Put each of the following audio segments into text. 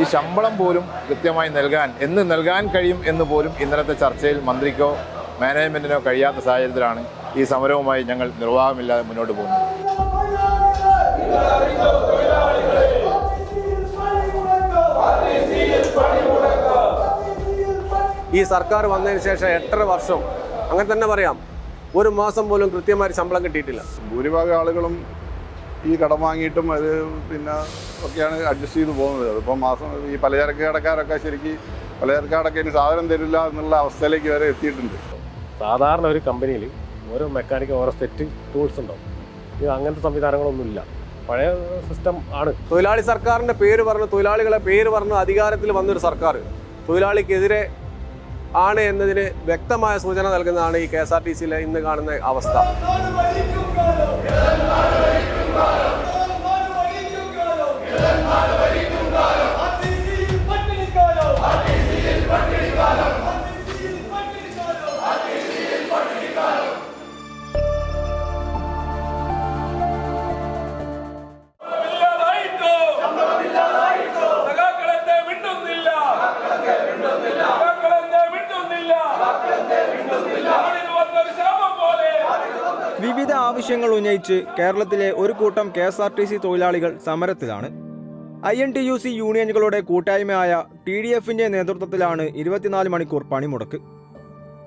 ഈ ശമ്പളം പോലും കൃത്യമായി നൽകാൻ എന്ന് നൽകാൻ കഴിയും എന്ന് പോലും ഇന്നലത്തെ ചർച്ചയിൽ മന്ത്രിക്കോ മാനേജ്മെന്റിനോ കഴിയാത്ത സാഹചര്യത്തിലാണ് ഈ സമരവുമായി ഞങ്ങൾ നിർവാഹമില്ലാതെ മുന്നോട്ട് പോകുന്നത്. ഈ സർക്കാർ വന്നതിന് ശേഷം എട്ടര വർഷം അങ്ങനെ തന്നെ പറയാം ഒരു മാസം പോലും കൃത്യമായി ശമ്പളം കിട്ടിയിട്ടില്ല. ഭൂരിഭാഗം ആളുകളും ഈ കടം വാങ്ങിയിട്ടും അത് പിന്നെ ഒക്കെയാണ് അഡ്ജസ്റ്റ് ചെയ്ത് പോകുന്നത്. അതിപ്പോൾ മാസം ഈ പലചരക്ക് കടക്കാരൊക്കെ ശരിക്കും പലചരക്ക് കടക്ക് ഇനി സാധനം തരില്ല എന്നുള്ള അവസ്ഥയിലേക്ക് വരെ എത്തിയിട്ടുണ്ട്. സാധാരണ ഒരു കമ്പനിയിൽ ഓരോ മെക്കാനിക്കും ഓരോ സെറ്റ് ടൂൾസ് ഉണ്ടാവും. ഇത് അങ്ങനത്തെ സംവിധാനങ്ങളൊന്നുമില്ല. പഴയ സിസ്റ്റം ആണ്. തൊഴിലാളി സർക്കാരിന്റെ പേര് പറഞ്ഞ് തൊഴിലാളികളെ പേര് പറഞ്ഞ് അധികാരത്തിൽ വന്നൊരു സർക്കാർ തൊഴിലാളിക്കെതിരെ ആണ് എന്നതിന് വ്യക്തമായ സൂചന നൽകുന്നതാണ് ഈ കെ എസ് ആർ ടി സിയിലെ ഇന്ന് കാണുന്ന അവസ്ഥ. Bottom! ആവശ്യങ്ങൾ ഉന്നയിച്ച് കേരളത്തിലെ ഒരു കൂട്ടം K S R T C തൊഴിലാളികൾ സമരത്തിലാണ്. I N T U C യൂണിയനുകളുടെ കൂട്ടായ്മയായ ടി ഡി എഫിന്റെ നേതൃത്വത്തിലാണ് ഇരുപത്തിനാല് മണിക്കൂർ പണിമുടക്ക്.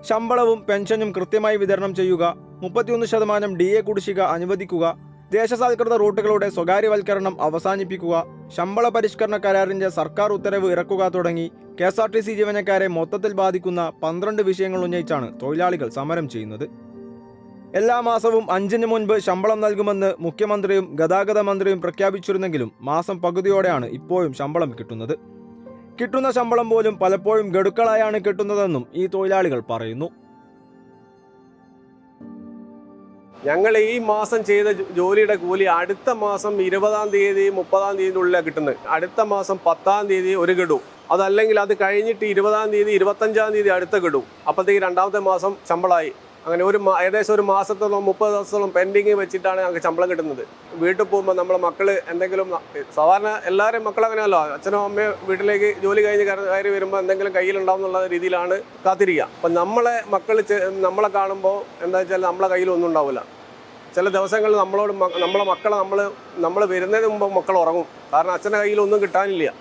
ശമ്പളവും പെൻഷനും കൃത്യമായി വിതരണം ചെയ്യുക മുപ്പത്തിയൊന്ന് ശതമാനം ഡി എ കുടിശ്ശിക അനുവദിക്കുക ദേശസാൽകൃത റൂട്ടുകളുടെ സ്വകാര്യവൽക്കരണം അവസാനിപ്പിക്കുക ശമ്പള പരിഷ്കരണ കരാറിന്റെ സർക്കാർ ഉത്തരവ് ഇറക്കുക തുടങ്ങി K S R T C ജീവനക്കാരെ മൊത്തത്തിൽ ബാധിക്കുന്ന പന്ത്രണ്ട് വിഷയങ്ങൾ ഉന്നയിച്ചാണ് തൊഴിലാളികൾ സമരം ചെയ്യുന്നത്. എല്ലാ മാസവും അഞ്ചിന് മുൻപ് ശമ്പളം നൽകുമെന്ന് മുഖ്യമന്ത്രിയും ഗതാഗത മന്ത്രിയും പ്രഖ്യാപിച്ചിരുന്നെങ്കിലും മാസം പകുതിയോടെയാണ് ഇപ്പോഴും ശമ്പളം കിട്ടുന്നത്. കിട്ടുന്ന ശമ്പളം പോലും പലപ്പോഴും ഗഡുക്കളായാണ് കിട്ടുന്നതെന്നും ഈ തൊഴിലാളികൾ പറയുന്നു. ഞങ്ങൾ ഈ മാസം ചെയ്ത ജോലിയുടെ കൂലി അടുത്ത മാസം ഇരുപതാം തീയതി മുപ്പതാം തീയതി ഉള്ളിലാണ് കിട്ടുന്നത്. അടുത്ത മാസം പത്താം തീയതി ഒരു ഗഡു. അതല്ലെങ്കിൽ അത് കഴിഞ്ഞിട്ട് ഇരുപതാം തീയതി ഇരുപത്തഞ്ചാം തീയതി അടുത്ത ഗഡു. അപ്പോഴത്തേക്ക് രണ്ടാമത്തെ മാസം ശമ്പളമായി. അങ്ങനെ ഒരു ഏകദേശം ഒരു മാസത്തോളം മുപ്പത് ദിവസത്തോളം പെൻഡിങ് വെച്ചിട്ടാണ് ഞങ്ങൾക്ക് ശമ്പളം കിട്ടുന്നത്. വീട്ടിൽ പോകുമ്പോൾ നമ്മളെ മക്കൾ എന്തെങ്കിലും സാധാരണ എല്ലാവരും മക്കൾ അങ്ങനെയല്ലോ. അച്ഛനും അമ്മയും വീട്ടിലേക്ക് ജോലി കഴിഞ്ഞ് കയറി വരുമ്പോൾ എന്തെങ്കിലും കയ്യിലുണ്ടാവും എന്നുള്ള രീതിയിലാണ് കാത്തിരിക്കുക. അപ്പം നമ്മളെ മക്കൾ നമ്മളെ കാണുമ്പോൾ എന്താ വെച്ചാൽ നമ്മളെ കയ്യിലൊന്നും ഉണ്ടാവില്ല ചില ദിവസങ്ങളിൽ നമ്മളോട് നമ്മളെ മക്കളെ നമ്മൾ നമ്മൾ വരുന്നതിന് മുമ്പ് മക്കൾ ഉറങ്ങും. കാരണം അച്ഛന്റെ കയ്യിലൊന്നും കിട്ടാനില്ല.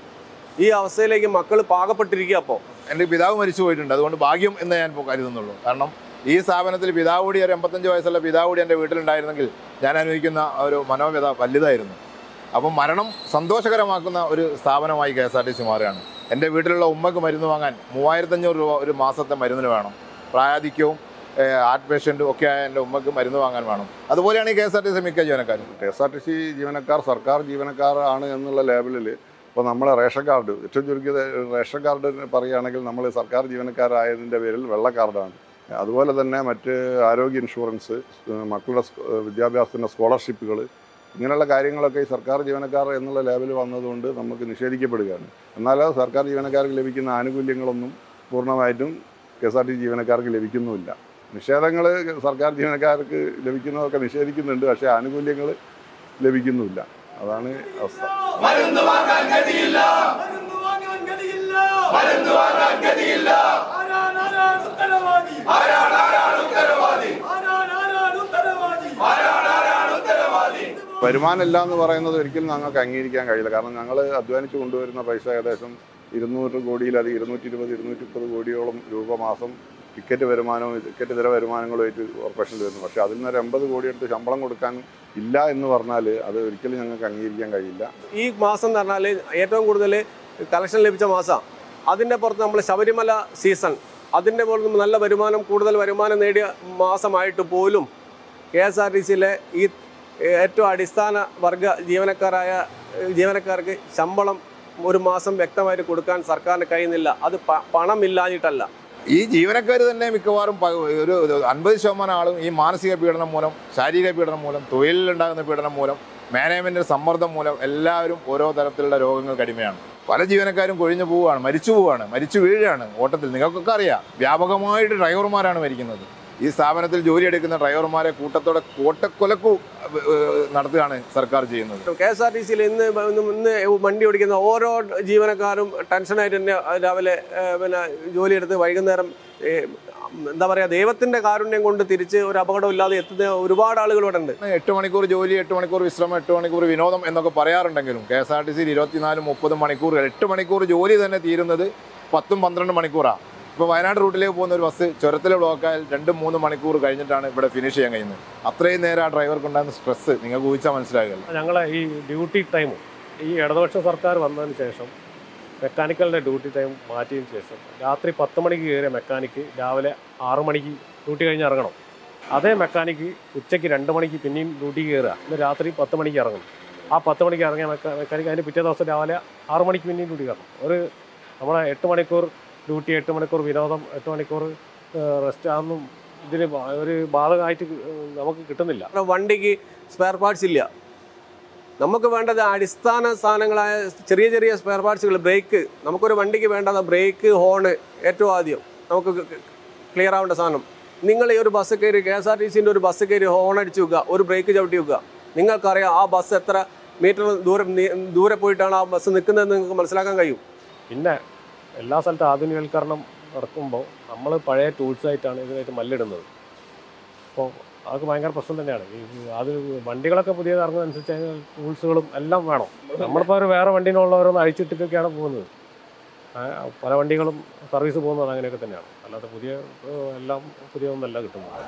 ഈ അവസ്ഥയിലേക്ക് മക്കൾ പാകപ്പെട്ടിരിക്കുക അപ്പോൾ എന്റെ പിതാവ് മരിച്ചു പോയിട്ടുണ്ട് അതുകൊണ്ട് ഭാഗ്യം എന്ന് ഞാൻ കരുതുന്നുള്ളൂ. കാരണം ഈ സ്ഥാപനത്തിൽ പിതാവൂടി ഒരു എൺപത്തഞ്ച് വയസ്സുള്ള പിതാവൂടി എന്റെ വീട്ടിലുണ്ടായിരുന്നെങ്കിൽ ഞാൻ അനുഭവിക്കുന്ന ഒരു മനോവ്യത വലുതായിരുന്നു. അപ്പം മരണം സന്തോഷകരമാക്കുന്ന ഒരു സ്ഥാപനമായി K S R T C മാറുകയാണ്. എന്റെ വീട്ടിലുള്ള ഉമ്മക്ക് മരുന്ന് വാങ്ങാൻ മൂവായിരത്തഞ്ഞൂറ് രൂപ ഒരു മാസത്തെ മരുന്നിന് വേണം. പ്രായാധിക്യവും ഹാർട്ട് പേഷ്യന്റും ഒക്കെ ആയ എന്റെ ഉമ്മക്ക് മരുന്ന് വാങ്ങാൻ വേണം. അതുപോലെയാണ് ഈ K S R T C മിക്ക ജീവനക്കാരും K S R T C ജീവനക്കാർ സർക്കാർ ജീവനക്കാർ ആണ് എന്നുള്ള ലേബലിൽ ഇപ്പോൾ നമ്മളെ റേഷൻ കാർഡ് ഏറ്റവും ചുരുക്കിയത് റേഷൻ കാർഡ് പറയുകയാണെങ്കിൽ നമ്മൾ സർക്കാർ ജീവനക്കാരായതിന്റെ പേരിൽ വെള്ള കാർഡാണ്. അതുപോലെ തന്നെ മറ്റ് ആരോഗ്യ ഇൻഷുറൻസ് മക്കളുടെ വിദ്യാഭ്യാസത്തിന്റെ സ്കോളർഷിപ്പുകൾ ഇങ്ങനെയുള്ള കാര്യങ്ങളൊക്കെ ഈ സർക്കാർ ജീവനക്കാർ എന്നുള്ള ലെവൽ വന്നതുകൊണ്ട് നമുക്ക് നിഷേധിക്കപ്പെടുകയാണ്. എന്നാൽ സർക്കാർ ജീവനക്കാർക്ക് ലഭിക്കുന്ന ആനുകൂല്യങ്ങളൊന്നും പൂർണമായിട്ടും കെ എസ് ആർ ടി ജീവനക്കാർക്ക് ലഭിക്കുന്നുമില്ല. നിഷേധങ്ങൾ സർക്കാർ ജീവനക്കാർക്ക് ലഭിക്കുന്നതൊക്കെ നിഷേധിക്കുന്നുണ്ട് പക്ഷേ ആനുകൂല്യങ്ങൾ ലഭിക്കുന്നുമില്ല. അതാണ് അവസ്ഥ. മരുന്ന് വാങ്ങാൻ ഗതിയില്ല. ആരാണ് ആരാണ് ഉത്തരവാദി? ആരാണ് ആരാണ് ഉത്തരവാദി? ആരാണ് ആരാണ് ഉത്തരവാദി? ആരാണ് ആരാണ് ഉത്തരവാദി? വരുമാനമില്ല എന്ന് പറയുന്നത് ഒരിക്കലും ഞങ്ങൾക്ക് അംഗീകരിക്കാൻ കഴിയില്ല. കാരണം ഞങ്ങൾ അധ്വാനിച്ച് കൊണ്ടുവരുന്ന പൈസ ഏകദേശം ഇരുന്നൂറ് കോടിയിലധികം ഇരുന്നൂറ്റി ഇരുപത് ഇരുന്നൂറ്റി മുപ്പത് കോടിയോളം രൂപ മാസം ടിക്കറ്റ് വരുമാനവും ടിക്കറ്റ് ഇതര വരുമാനങ്ങളുമായിട്ട് കോർപ്പറേഷനിൽ വരുന്നു പക്ഷേ അതിൽ നിന്ന് ഒരു എൺപത് കോടി എടുത്ത് ശമ്പളം കൊടുക്കാൻ ഇല്ല എന്ന് പറഞ്ഞാൽ അത് ഒരിക്കലും ഞങ്ങൾക്ക് അംഗീകരിക്കാൻ കഴിയില്ല. ഈ മാസം എന്ന് പറഞ്ഞാൽ ഏറ്റവും കൂടുതൽ കളക്ഷൻ ലഭിച്ച മാസമാണ് അതിന്റെ പുറത്ത് നമ്മൾ ശബരിമല സീസൺ അതിന്റെ പോലും നല്ല വരുമാനം കൂടുതൽ വരുമാനം നേടിയ മാസമായിട്ട് പോലും കെ എസ് ആർ ടി സിയിലെ ഈ ഏറ്റവും അടിസ്ഥാന വർഗ ജീവനക്കാരായ ജീവനക്കാർക്ക് ശമ്പളം ഒരു മാസം വ്യക്തമായിട്ട് കൊടുക്കാൻ സർക്കാരിന് കഴിയുന്നില്ല. അത് പണമില്ലാഞ്ഞിട്ടല്ല. ഈ ജീവനക്കാർ തന്നെ മിക്കവാറും ഒരു അൻപത് ശതമാനം ആളും ഈ മാനസിക പീഡനം മൂലം ശാരീരിക പീഡനം മൂലം തൊഴിലിലുണ്ടാകുന്ന പീഡനം മൂലം മാനേജ്മെന്റിന്റെ സമ്മർദ്ദം മൂലം എല്ലാവരും ഓരോ തരത്തിലുള്ള രോഗങ്ങൾക്ക് അടിമയാണ്. പല ജീവനക്കാരും കൊഴിഞ്ഞു പോവുകയാണ് മരിച്ചു പോവുകയാണ് മരിച്ചു വീഴുകയാണ് ഓട്ടത്തിൽ. നിങ്ങൾക്കൊക്കെ അറിയാം വ്യാപകമായിട്ട് ഡ്രൈവർമാരാണ് മരിക്കുന്നത്. ഈ സ്ഥാപനത്തിൽ ജോലിയെടുക്കുന്ന ഡ്രൈവർമാരെ കൂട്ടത്തോടെ കോട്ടക്കൊലക്കു നടത്തുകയാണ് സർക്കാർ ചെയ്യുന്നത്. കെ എസ് ആർ ടി സിയിൽ ഇന്ന് ഇന്ന് വണ്ടി ഓടിക്കുന്ന ഓരോ ജീവനക്കാരും ടെൻഷനായിട്ട് തന്നെ രാവിലെ പിന്നെ ജോലിയെടുത്ത് വൈകുന്നേരം എന്താ പറയുക ദൈവത്തിന്റെ കാരുണ്യം കൊണ്ട് തിരിച്ച് ഒരു അപകടമില്ലാതെ എത്തുന്ന ഒരുപാട് ആളുകൾ ഇവിടെ ഉണ്ട്. എട്ട് മണിക്കൂർ ജോലി എട്ട് മണിക്കൂർ വിശ്രമം എട്ട് മണിക്കൂർ വിനോദം എന്നൊക്കെ പറയാറുണ്ടെങ്കിലും കെ എസ് ആർ ടി സിയിൽ ഇരുപത്തിനാല് മുപ്പത് മണിക്കൂർ എട്ട് മണിക്കൂർ ജോലി തന്നെ തീരുന്നത് പത്തും പന്ത്രണ്ട് മണിക്കൂറാണ് ഇപ്പോൾ വയനാട് റൂട്ടിലേക്ക് പോകുന്ന ഒരു ബസ് ചുരത്തിലെ ബ്ലോക്കായാൽ രണ്ടും മൂന്ന് മണിക്കൂർ കഴിഞ്ഞിട്ടാണ് ഇവിടെ ഫിനിഷ് ചെയ്യാൻ കഴിയുന്നത്. അത്രയും നേരം ആ ഡ്രൈവർക്ക് ഉണ്ടാകുന്ന സ്ട്രെസ് നിങ്ങൾക്ക് ഊഹിച്ചാൽ മനസ്സിലാകില്ല ഞങ്ങളെ ഈ ഡ്യൂട്ടി ടൈം ഈ ഇടതുപക്ഷ സർക്കാർ വന്നതിന് ശേഷം മെക്കാനിക്കലിന്റെ ഡ്യൂട്ടി ടൈം മാറ്റിയതിന് ശേഷം രാത്രി പത്ത് മണിക്ക് കയറിയ മെക്കാനിക്ക് രാവിലെ ആറ് മണിക്ക് ഡ്യൂട്ടി കഴിഞ്ഞ് ഇറങ്ങണം. അതേ മെക്കാനിക്ക് ഉച്ചയ്ക്ക് രണ്ട് മണിക്ക് പിന്നെയും ഡ്യൂട്ടി കയറുക. ഇന്ന് രാത്രി പത്ത് മണിക്ക് ഇറങ്ങും. ആ പത്ത് മണിക്ക് ഇറങ്ങിയ മെക്കാ മെക്കാനിക്ക് അതിന്റെ പിറ്റേ ദിവസം രാവിലെ ആറ് മണിക്ക് പിന്നെയും ഡ്യൂട്ടി കയറണം. ഒരു നമ്മളെ എട്ട് മണിക്കൂർ ഡ്യൂട്ടി എട്ട് മണിക്കൂർ വിനോദം എട്ട് മണിക്കൂർ റെസ്റ്റ് അതൊന്നും ഇതിന് ഒരു ബാധകമായിട്ട് നമുക്ക് കിട്ടുന്നില്ല. വണ്ടിക്ക് സ്പെയർ പാർട്സ് ഇല്ല. നമുക്ക് വേണ്ടത് അടിസ്ഥാന സാധനങ്ങളായ ചെറിയ ചെറിയ സ്പെയർ പാർട്സുകൾ ബ്രേക്ക് നമുക്കൊരു വണ്ടിക്ക് വേണ്ടത് ബ്രേക്ക് ഹോണ് ഏറ്റവും ആദ്യം. നമുക്ക് ക്ലിയർ ആവേണ്ട സാധനം. നിങ്ങൾ ഈ ഒരു ബസ് കയറി കെ എസ് ആർ ടി സിന്റെ ഒരു ബസ് കയറി ഹോൺ അടിച്ചു വെക്കുക ഒരു ബ്രേക്ക് ചവിട്ടി വെക്കുക. നിങ്ങൾക്കറിയാം ആ ബസ് എത്ര മീറ്റർ ദൂരം ദൂരെ പോയിട്ടാണ് ആ ബസ് നിൽക്കുന്നതെന്ന് നിങ്ങൾക്ക് മനസ്സിലാക്കാൻ കഴിയും. പിന്നെ എല്ലാ സ്ഥലത്തും ആധുനികവൽക്കരണം നടക്കുമ്പോൾ നമ്മൾ പഴയ ടൂൾസ് ആയിട്ടാണ് ഇതിനായിട്ട് മല്ലിടുന്നത്. അപ്പോൾ അതൊക്കെ ഭയങ്കര പ്രശ്നം തന്നെയാണ് അത് വണ്ടികളൊക്കെ പുതിയത് ഇറങ്ങുന്നതനുസരിച്ച് അതിന് എല്ലാം വേണം നമ്മളിപ്പോൾ ഒരു വേറെ വണ്ടീനുള്ളവരൊന്ന് അഴിച്ചിട്ടിട്ടൊക്കെയാണ് പോകുന്നത് പല വണ്ടികളും സർവീസ് പോകുന്നത് അങ്ങനെയൊക്കെ തന്നെയാണ് അല്ലാതെ പുതിയ എല്ലാം പുതിയ ഒന്നല്ല കിട്ടുന്നത്